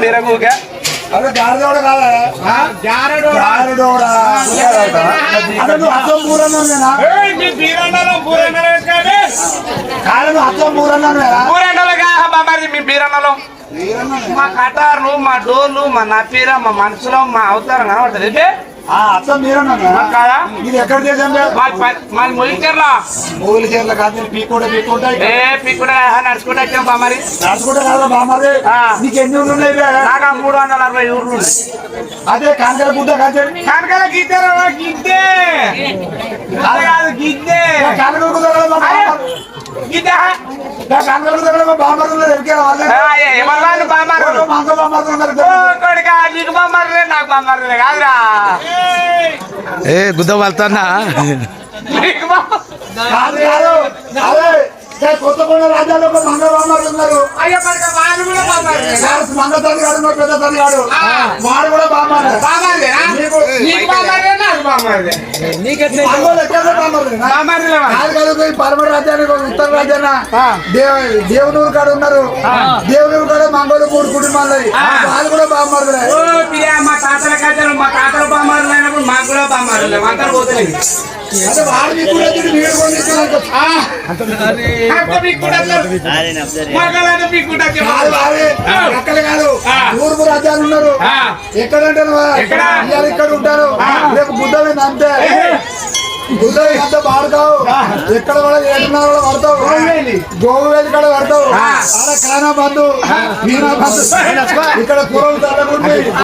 मेरा को क्या? अरे जारोड़ा जारोड़ा जारोड़ा మీ బీరన్నలు మా కటార్లు మా డోర్లు మా నపీర మా మనసులో మా అవతారం కనబడుతుంది అర్థం మీరన్నా మా కాదా? ఇది ఎక్కడ చేసాం మా ప- మా మొయికర్లా మూలి చీరలు కాదు పీకుంటే ఏ పిక్కుడా నడుచుకుంటూ వచ్చాం బా మరి. నడుచుకుంటే కాదా ఆ. నీకు ఎన్ని ఊళ్ళు ఉన్నాయి? నాకు మూడు వందల అరవై. అదే కాంకర గుడ్డ కాదు కనకల గీతారా గిద్దే అది కాదు గిద్దే కాంకర గుడ్డ. గిద్దే కాంకర గుడ్డ కదా మా బామ్మది ఉన్నారు, ఎవరికీ నాకు బామ్మారులే కాదురా. ఏ గుద్ద వెళ్తానా రాజ్యాల్లో ఉన్నారు. తల్లి పెద్ద తల్లి వాడు కూడా పరమ రాజ్యానికి ఉత్తర రాజ్యాన దేవునూరు కాడ ఉన్నారు. దేవునూరు కాడ మంగోలు మూడు కుటుంబాలు వాళ్ళు కూడా బామ్మది పిల్ల మా తాతల బామ్మారులు అయినప్పుడు మాకు కూడా బామ్మారులే అంతా పోతలేదు. కాదు కాదు. తూర్పు రాజ్యాలు ఉన్నారు. ఆ. ఎక్కడంటే ఇక్కడ ఉంటారు. రేపు బుద్ధవి అంతే బుద్ధవి అంతే పాడుతావు ఎక్కడ కూడా ఏడున్నర పడతావు? గోగువేలి కూడా పడతావు. ఆడ కానా బంధు? ఇక్కడ కూరలు తగ్గకుండా